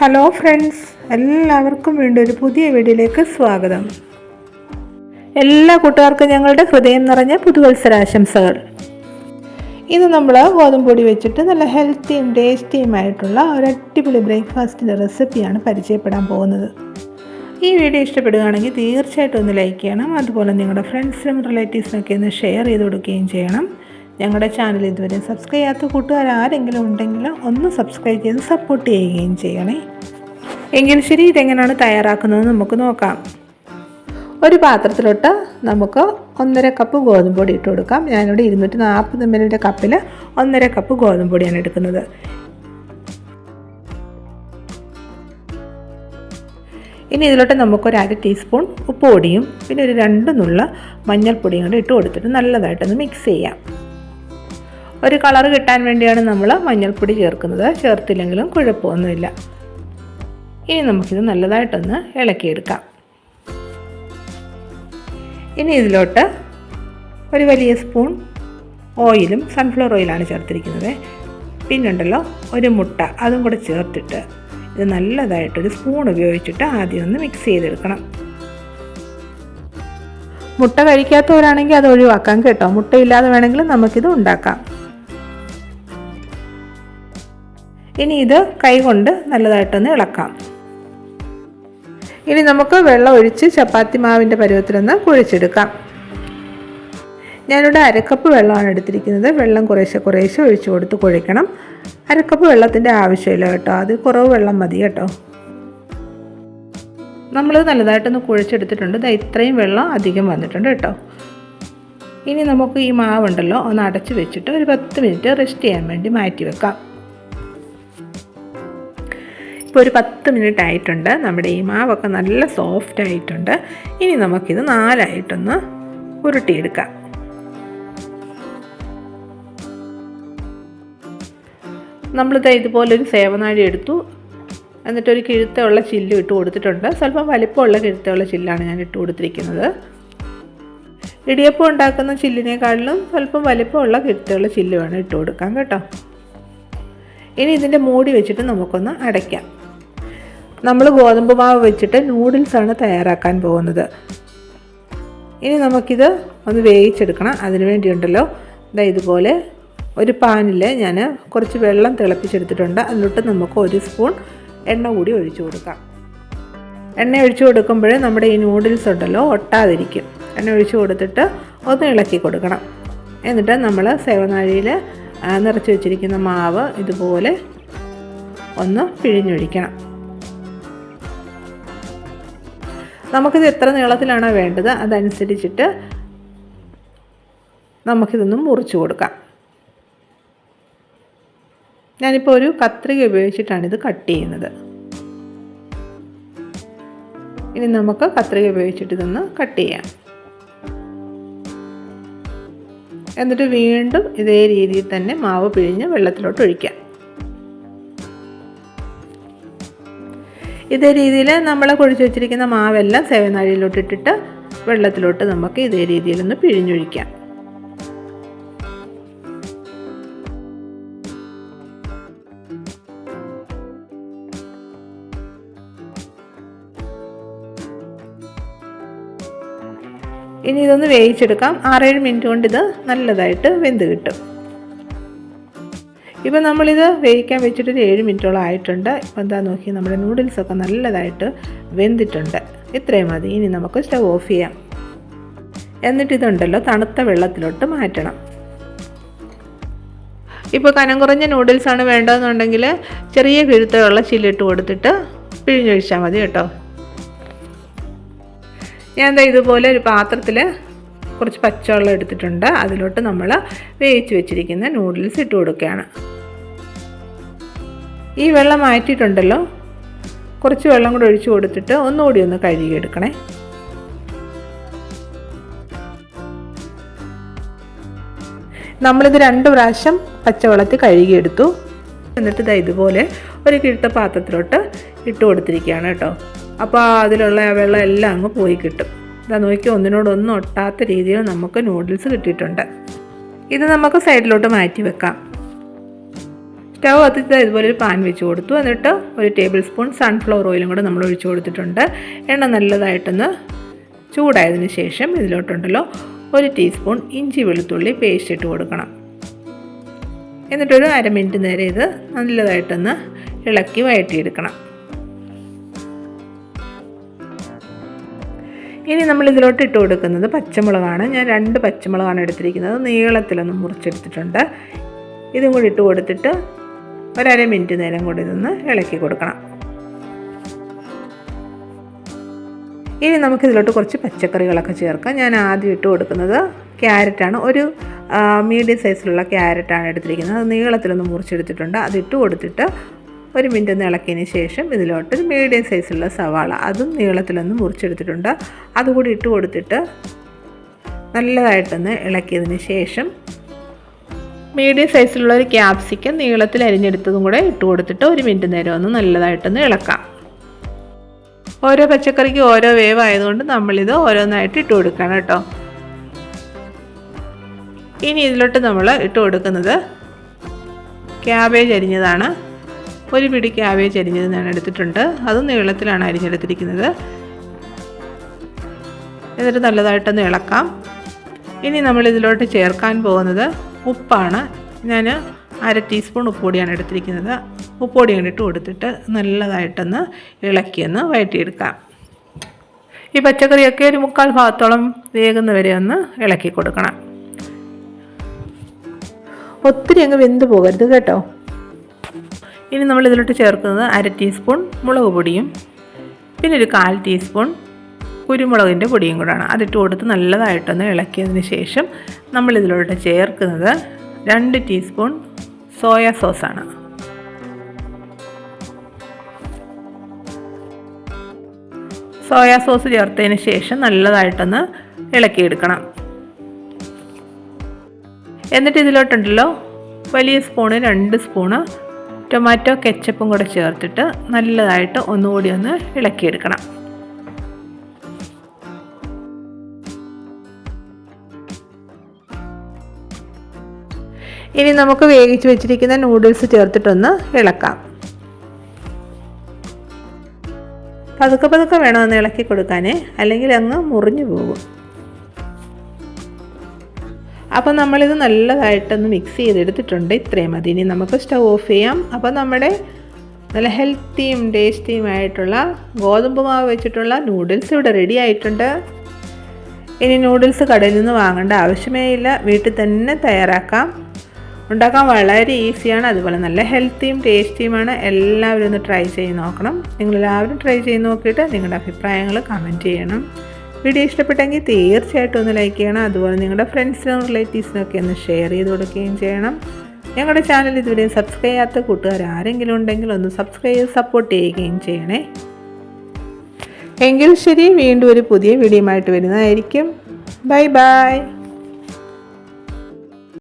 Hello friends എല്ലാവർക്കും വീണ്ടും ഒരു പുതിയ വീഡിയോയിലേക്ക് സ്വാഗതം. എല്ലാ കൂട്ടുകാർക്കും ഞങ്ങളുടെ ഹൃദയം നിറഞ്ഞ പുതുവത്സരാശംസകൾ. ഇന്ന് നമ്മൾ ഗോതമ്പൊടി വെച്ചിട്ട് നല്ല ഹെൽത്തിയും ടേസ്റ്റിയും ആയിട്ടുള്ള ഒരു അടിപൊളി ബ്രേക്ക്ഫാസ്റ്റിന്റെ റെസിപ്പിയാണ് പരിചയപ്പെടാൻ പോകുന്നത്. ഈ വീഡിയോ ഇഷ്ടപ്പെടുകയാണെങ്കിൽ തീർച്ചയായിട്ടും ഒന്ന് ലൈക്ക് ചെയ്യണം. അതുപോലെ നിങ്ങളുടെ ഫ്രണ്ട്സിനും റിലേറ്റീവ്സിനൊക്കെ ഒന്ന് ഷെയർ ചെയ്ത് കൊടുക്കുകയും ചെയ്യണം. ഞങ്ങളുടെ ചാനൽ ഇതുവരെ സബ്സ്ക്രൈബ് ചെയ്യാത്ത കൂട്ടുകാർ ആരെങ്കിലും ഉണ്ടെങ്കിൽ ഒന്ന് സബ്സ്ക്രൈബ് ചെയ്ത് സപ്പോർട്ട് ചെയ്യുകയും ചെയ്യണേ. എങ്കിൽ ശരി ഇതെങ്ങനെയാണ് തയ്യാറാക്കുന്നത് നമുക്ക് നോക്കാം. ഒരു പാത്രത്തിലോട്ട് നമുക്ക് ഒന്നര കപ്പ് ഗോതമ്പൊടി ഇട്ട് കൊടുക്കാം. ഞാനിവിടെ ഇരുന്നൂറ്റി നാൽപ്പത് എം എല്ലിന്റെ കപ്പിൽ ഒന്നര കപ്പ് ഗോതമ്പൊടിയാണ് എടുക്കുന്നത്. ഇനി ഇതിലോട്ട് നമുക്കൊരു അര ടീസ്പൂൺ ഉപ്പ് പൊടിയും പിന്നെ ഒരു രണ്ട് നുള്ള മഞ്ഞൾപ്പൊടിയും കൂടെ ഇട്ട് കൊടുത്തിട്ട് നല്ലതായിട്ടൊന്ന് മിക്സ് ചെയ്യാം. ഒരു കളർ കിട്ടാൻ വേണ്ടിയാണ് നമ്മൾ മഞ്ഞൾപ്പൊടി ചേർക്കുന്നത്. ചേർത്തില്ലെങ്കിലും കുഴപ്പമൊന്നുമില്ല. ഇനി നമുക്കിത് നല്ലതായിട്ടൊന്ന് ഇളക്കിയെടുക്കാം. ഇനി ഇതിലോട്ട് ഒരു വലിയ സ്പൂൺ ഓയിലും സൺഫ്ലവർ ഓയിലാണ് ചേർത്തിരിക്കുന്നത്. പിന്നുണ്ടല്ലോ ഒരു മുട്ട അതും കൂടെ ചേർത്തിട്ട് ഇത് നല്ലതായിട്ടൊരു സ്പൂൺ ഉപയോഗിച്ചിട്ട് ആദ്യം ഒന്ന് മിക്സ് ചെയ്തെടുക്കണം. മുട്ട കഴിക്കാത്തവരാണെങ്കിൽ അത് ഒഴിവാക്കാം കേട്ടോ. മുട്ടയില്ലാതെ വേണമെങ്കിൽ നമുക്കിത് ഉണ്ടാക്കാം. ഇനി ഇത് കൈകൊണ്ട് നല്ലതായിട്ടൊന്ന് ഇളക്കാം. ഇനി നമുക്ക് വെള്ളം ഒഴിച്ച് ചപ്പാത്തി മാവിന്റെ പരുവത്തിലൊന്ന് കുഴിച്ചെടുക്കാം. ഞാനിവിടെ അരക്കപ്പ് വെള്ളമാണ് എടുത്തിരിക്കുന്നത്. വെള്ളം കുറേശ്ശെ കുറേശ്ശെ ഒഴിച്ചു കൊടുത്ത് കുഴിക്കണം. അരക്കപ്പ് വെള്ളത്തിന്റെ ആവശ്യമില്ല കേട്ടോ. അത് കുറവ് വെള്ളം മതി കേട്ടോ. നമ്മൾ നല്ലതായിട്ടൊന്ന് കുഴിച്ചെടുത്തിട്ടുണ്ട്. ഇതാ ഇത്രയും വെള്ളം അധികം വന്നിട്ടുണ്ട് കേട്ടോ. ഇനി നമുക്ക് ഈ മാവുണ്ടല്ലോ ഒന്ന് അടച്ച് വെച്ചിട്ട് ഒരു പത്ത് മിനിറ്റ് റെസ്റ്റ് ചെയ്യാൻ വേണ്ടി മാറ്റി വെക്കാം. ഇപ്പോൾ ഒരു പത്ത് മിനിറ്റ് ആയിട്ടുണ്ട്. നമ്മുടെ ഈ മാവൊക്കെ നല്ല സോഫ്റ്റ് ആയിട്ടുണ്ട്. ഇനി നമുക്കിത് നാലായിട്ടൊന്ന് ഉരുട്ടിയെടുക്കാം. നമ്മളിത് ഇതുപോലൊരു സേവനാഴി എടുത്തു. എന്നിട്ടൊരു കിഴുത്തുള്ള ചില്ല് ഇട്ട് കൊടുത്തിട്ടുണ്ട്. സ്വല്പം വലിപ്പമുള്ള കിഴുത്തുള്ള ചില്ലാണ് ഞാൻ ഇട്ട് കൊടുത്തിരിക്കുന്നത്. ഇടിയപ്പം ഉണ്ടാക്കുന്ന ചില്ലിനേക്കാളിലും സ്വല്പം വലിപ്പമുള്ള കിഴുത്തുള്ള ചില്ല് വേണം ഇട്ട് കൊടുക്കാൻ കേട്ടോ. ഇനി ഇതിന്റെ മൂടി വെച്ചിട്ട് നമുക്കൊന്ന് അടയ്ക്കാം. നമ്മൾ ഗോതമ്പ് മാവ് വെച്ചിട്ട് നൂഡിൽസാണ് തയ്യാറാക്കാൻ പോകുന്നത്. ഇനി നമുക്കിത് ഒന്ന് വേവിച്ചെടുക്കണം. അതിന് വേണ്ടിയുണ്ടല്ലോ. ഇതാ ഇതുപോലെ ഒരു പാനിൽ ഞാൻ കുറച്ച് വെള്ളം തിളപ്പിച്ചെടുത്തിട്ടുണ്ട്. അതിലോട്ട് നമുക്ക് ഒരു സ്പൂൺ എണ്ണ കൂടി ഒഴിച്ചു കൊടുക്കാം. എണ്ണ ഒഴിച്ചു കൊടുക്കുമ്പോൾ നമ്മുടെ ഈ നൂഡിൽസ് ഉണ്ടല്ലോ ഒട്ടാതിരിക്കും. എണ്ണ ഒഴിച്ചു കൊടുത്തിട്ട് ഒന്ന് ഇളക്കി കൊടുക്കണം. എന്നിട്ട് നമ്മൾ സേവനാഴിയിൽ നിറച്ച് വെച്ചിരിക്കുന്ന മാവ് ഇതുപോലെ ഒന്ന് പിഴിഞ്ഞൊഴിക്കണം. നമുക്കിത് എത്ര നീളത്തിലാണോ വേണ്ടത് അതനുസരിച്ചിട്ട് നമുക്കിതൊന്ന് മുറിച്ചു കൊടുക്കാം. ഞാനിപ്പോൾ ഒരു കത്രിക ഉപയോഗിച്ചിട്ടാണ് ഇത് കട്ട് ചെയ്യുന്നത്. ഇനി നമുക്ക് കത്രിക ഉപയോഗിച്ചിട്ട് ഇതൊന്ന് കട്ട് ചെയ്യാം. എന്നിട്ട് വീണ്ടും ഇതേ രീതിയിൽ തന്നെ മാവ് പിഴിഞ്ഞ് വെള്ളത്തിലോട്ട് ഒഴിക്കാം. ഇതേ രീതിയിൽ നമ്മൾ കുഴിച്ച് വെച്ചിരിക്കുന്ന മാവെല്ലാം സേവനാഴിയിലോട്ട് ഇട്ടിട്ട് വെള്ളത്തിലോട്ട് നമുക്ക് ഇതേ രീതിയിലൊന്ന് പിഴിഞ്ഞൊഴിക്കാം. ഇനി ഇതൊന്ന് വേവിച്ചെടുക്കാം. ആറേഴ് മിനിറ്റ് കൊണ്ട് ഇത് നല്ലതായിട്ട് വെന്ത് കിട്ടും. ഇപ്പം നമ്മളിത് വേവിക്കാൻ വെച്ചിട്ട് ഒരു ഏഴ് മിനിറ്റോളം ആയിട്ടുണ്ട്. ഇപ്പം എന്താ നോക്കി നമ്മുടെ നൂഡിൽസൊക്കെ നല്ലതായിട്ട് വെന്തിട്ടുണ്ട്. ഇത്രയും മതി. ഇനി നമുക്ക് സ്റ്റവ് ഓഫ് ചെയ്യാം. എന്നിട്ട് ഇതുണ്ടല്ലോ തണുത്ത വെള്ളത്തിലോട്ട് മാറ്റണം. ഇപ്പോൾ കനം കുറഞ്ഞ നൂഡിൽസാണ് വേണ്ടതെന്നുണ്ടെങ്കിൽ ചെറിയ കിഴുത്തുള്ള ചില്ലിട്ട് കൊടുത്തിട്ട് പിഴിഞ്ഞൊഴിച്ചാൽ മതി കേട്ടോ. ഞാൻ എന്താ ഇതുപോലെ ഒരു പാത്രത്തിൽ കുറച്ച് പച്ചവെള്ളം എടുത്തിട്ടുണ്ട്. അതിലോട്ട് നമ്മൾ വേവിച്ച് വെച്ചിരിക്കുന്ന നൂഡിൽസ് ഇട്ട് കൊടുക്കുകയാണ്. ഈ വെള്ളം മാറ്റിയിട്ടുണ്ടല്ലോ? കുറച്ച് വെള്ളം കൂടെ ഒഴിച്ചു കൊടുത്തിട്ട് ഒന്നുകൂടി ഒന്ന് കഴുകിയെടുക്കണേ. നമ്മളിത് രണ്ട് പ്രാവശ്യം പച്ചവെള്ളത്തിൽ കഴുകിയെടുത്തു. എന്നിട്ട് ഇതാ ഇതുപോലെ ഒരു കിഴുത്ത പാത്രത്തിലോട്ട് ഇട്ട് കൊടുത്തിരിക്കുകയാണ് കേട്ടോ. അപ്പോൾ അതിലുള്ള വെള്ളം എല്ലാം അങ്ങ് പോയി കിട്ടും. ഇതാ നോക്കി ഒന്നിനോടൊന്നും ഒട്ടാത്ത രീതിയിൽ നമുക്ക് നൂഡിൽസ് കിട്ടിയിട്ടുണ്ട്. ഇത് നമുക്ക് സൈഡിലോട്ട് മാറ്റി വെക്കാം. സ്റ്റൗ കത്തിച്ച് ഇതുപോലെ ഒരു പാൻ വെച്ച് കൊടുത്തു. എന്നിട്ട് ഒരു ടേബിൾ സ്പൂൺ സൺഫ്ലവർ ഓയിലും കൂടെ നമ്മൾ ഒഴിച്ചു കൊടുത്തിട്ടുണ്ട്. എണ്ണ നല്ലതായിട്ടൊന്ന് ചൂടായതിന് ശേഷം ഇതിലോട്ടുണ്ടല്ലോ ഒരു ടീസ്പൂൺ ഇഞ്ചി വെളുത്തുള്ളി പേസ്റ്റ് ഇട്ട് കൊടുക്കണം. എന്നിട്ടൊരു അര മിനിറ്റ് നേരെ ഇത് നല്ലതായിട്ടൊന്ന് ഇളക്കി വഴറ്റിയെടുക്കണം. ഇനി നമ്മൾ ഇതിലോട്ട് ഇട്ട് കൊടുക്കുന്നത് പച്ചമുളകാണ്. ഞാൻ രണ്ട് പച്ചമുളകാണ് എടുത്തിരിക്കുന്നത്. നീളത്തിലൊന്ന് മുറിച്ചെടുത്തിട്ടുണ്ട്. ഇതും കൂടി ഇട്ട് കൊടുത്തിട്ട് ഒരര മിനിറ്റ് നേരം കൂടി ഇതൊന്ന് ഇളക്കി കൊടുക്കണം. ഇനി നമുക്കിതിലോട്ട് കുറച്ച് പച്ചക്കറികളൊക്കെ ചേർക്കാം. ഞാൻ ആദ്യം ഇട്ട് കൊടുക്കുന്നത് ക്യാരറ്റാണ്. ഒരു മീഡിയം സൈസിലുള്ള ക്യാരറ്റാണ് എടുത്തിരിക്കുന്നത്. അത് നീളത്തിലൊന്ന് മുറിച്ചെടുത്തിട്ടുണ്ട്. അത് ഇട്ട് കൊടുത്തിട്ട് ഒരു മിനിറ്റ് ഒന്ന് ഇളക്കിയതിന് ശേഷം ഇതിലോട്ട് ഒരു മീഡിയം സൈസുള്ള സവാള. അതും നീളത്തിലൊന്ന് മുറിച്ചെടുത്തിട്ടുണ്ട്. അതുകൂടി ഇട്ട് കൊടുത്തിട്ട് നല്ലതായിട്ടൊന്ന് ഇളക്കിയതിന് ശേഷം മീഡിയം സൈസിലുള്ള ഒരു ക്യാപ്സിക്കം നീളത്തിൽ അരിഞ്ഞെടുത്തതും കൂടെ ഇട്ട് കൊടുത്തിട്ട് ഒരു മിനിറ്റ് നേരം ഒന്ന് നല്ലതായിട്ടൊന്ന് ഇളക്കാം. ഓരോ പച്ചക്കറിക്ക് ഓരോ വേവ് ആയതുകൊണ്ട് നമ്മളിത് ഓരോന്നായിട്ട് ഇട്ട് കൊടുക്കണം കേട്ടോ. ഇനി ഇതിലോട്ട് നമ്മൾ ഇട്ട് കൊടുക്കുന്നത് ക്യാബേജ് അരിഞ്ഞതാണ്. ഒരു പിടി ക്യാബേജ് അരിഞ്ഞത് ഞാൻ എടുത്തിട്ടുണ്ട്. അതും നീളത്തിലാണ് അരിഞ്ഞെടുത്തിരിക്കുന്നത്. എന്നിട്ട് നല്ലതായിട്ടൊന്ന് ഇളക്കാം. ഇനി നമ്മൾ ഇതിലോട്ട് ചേർക്കാൻ പോകുന്നത് ഉപ്പാണ്. ഞാൻ അര ടീസ്പൂൺ ഉപ്പുപൊടിയാണ് എടുത്തിരിക്കുന്നത്. ഉപ്പുപൊടി കണ്ടിട്ട് കൊടുത്തിട്ട് നല്ലതായിട്ടൊന്ന് ഇളക്കിയൊന്ന് വഴറ്റിയെടുക്കാം ഈ പച്ചക്കറിയൊക്കെ ഒരു മുക്കാൽ ഭാഗത്തോളം വേകുന്നവരെ ഒന്ന് ഇളക്കി കൊടുക്കണം. ഒത്തിരി അങ്ങ് വെന്ത് പോകരുത് കേട്ടോ. ഇനി നമ്മൾ ഇതിലോട്ട് ചേർക്കുന്നത് അര ടീസ്പൂൺ മുളക് പൊടിയും പിന്നെ ഒരു കാൽ ടീസ്പൂൺ കുരുമുളകിന്റെ പൊടിയും കൂടാണ്. അതിട്ട് കൊടുത്ത് നല്ലതായിട്ടൊന്ന് ഇളക്കിയതിന് ശേഷം നമ്മൾ ഇതിലോട്ട് ചേർക്കുന്നത് രണ്ട് ടീസ്പൂൺ സോയ സോസാണ്. സോയ സോസ് ചേർത്തതിന് ശേഷം നല്ലതായിട്ടൊന്ന് ഇളക്കിയെടുക്കണം. എന്നിട്ട് ഇതിലോട്ടുണ്ടല്ലോ വലിയ സ്പൂണ് രണ്ട് സ്പൂണ് ടൊമാറ്റോ കെച്ചപ്പും കൂടെ ചേർത്തിട്ട് നല്ലതായിട്ട് ഒന്നുകൂടി ഒന്ന് ഇളക്കിയെടുക്കണം. ഇനി നമുക്ക് വേവിച്ച് വെച്ചിരിക്കുന്ന നൂഡിൽസ് ചേർത്തിട്ടൊന്ന് ഇളക്കാം. പതുക്കെ പതുക്കെ വേണമെന്ന് ഇളക്കി കൊടുക്കാനേ. അല്ലെങ്കിൽ അങ്ങ് മുറിഞ്ഞു പോകും. അപ്പോൾ നമ്മളിത് നല്ലതായിട്ടൊന്ന് മിക്സ് ചെയ്തെടുത്തിട്ടുണ്ട്. ഇത്രയും മതി. ഇനി നമുക്ക് സ്റ്റൗ ഓഫ് ചെയ്യാം. അപ്പോൾ നമ്മുടെ നല്ല ഹെൽത്തിയും ടേസ്റ്റിയും ആയിട്ടുള്ള ഗോതമ്പ് മാവ് വെച്ചിട്ടുള്ള നൂഡിൽസ് ഇവിടെ റെഡി ആയിട്ടുണ്ട്. ഇനി നൂഡിൽസ് കടയിൽ നിന്ന് വാങ്ങേണ്ട ആവശ്യമേ ഇല്ല. വീട്ടിൽ തന്നെ തയ്യാറാക്കാം. ഉണ്ടാക്കാൻ വളരെ ഈസിയാണ് അതുപോലെ നല്ല ഹെൽത്തിയും ടേസ്റ്റിയുമാണ് എല്ലാവരും ഒന്ന് ട്രൈ ചെയ്ത് നോക്കണം. നിങ്ങളെല്ലാവരും ട്രൈ ചെയ്ത് നോക്കിയിട്ട് നിങ്ങളുടെ അഭിപ്രായങ്ങൾ കമന്റ് ചെയ്യണം. വീഡിയോ ഇഷ്ടപ്പെട്ടെങ്കിൽ തീർച്ചയായിട്ടും ഒന്ന് ലൈക്ക് ചെയ്യണം. അതുപോലെ നിങ്ങളുടെ ഫ്രണ്ട്സിനും റിലേറ്റീവ്സിനും ഒക്കെ ഒന്ന് ഷെയർ ചെയ്ത് കൊടുക്കുകയും ചെയ്യണം. ഞങ്ങളുടെ ചാനൽ ഇതുവരെ സബ്സ്ക്രൈബ് ചെയ്യാത്ത കൂട്ടുകാർ ആരെങ്കിലും ഉണ്ടെങ്കിൽ ഒന്ന് സബ്സ്ക്രൈബ് ചെയ്ത് സപ്പോർട്ട് ചെയ്യുകയും ചെയ്യണേ. എങ്കിൽ ശരി വീണ്ടും ഒരു പുതിയ വീഡിയോ ആയിട്ട് വരുന്നതായിരിക്കും. Bye bye